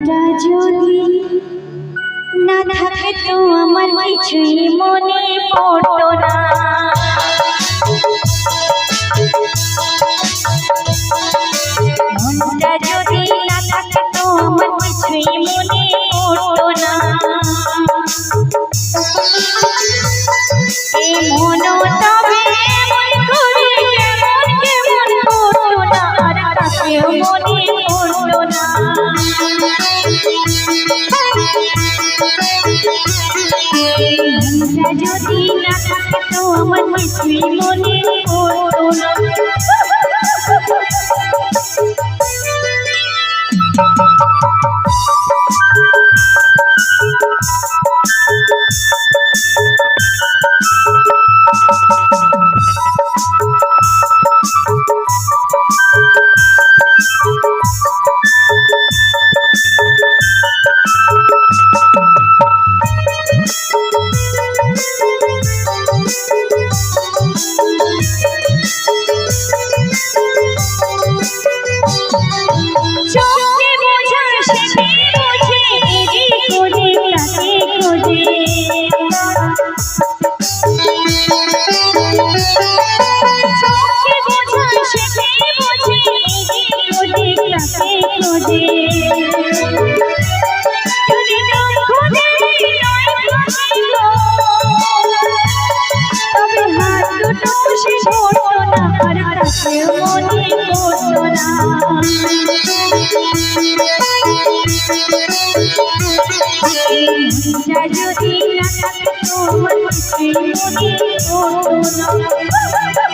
যদি না থাকে তো আমার কিছুই মনে পড়তো না। যদি না থাকে তো আমার কিছুই মনে পড়তো যদি মনে থাকে তোমার কিছুই মনে পড়তো না।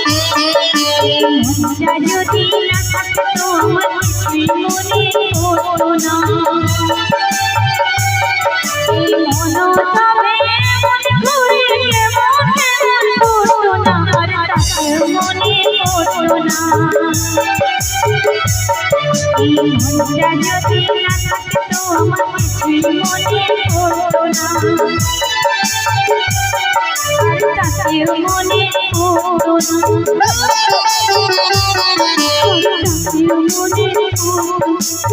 মনটা যদি না। থাকতো আমার কিছুই পড়তো না মন মন পড়তো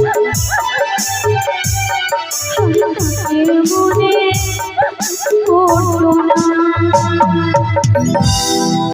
না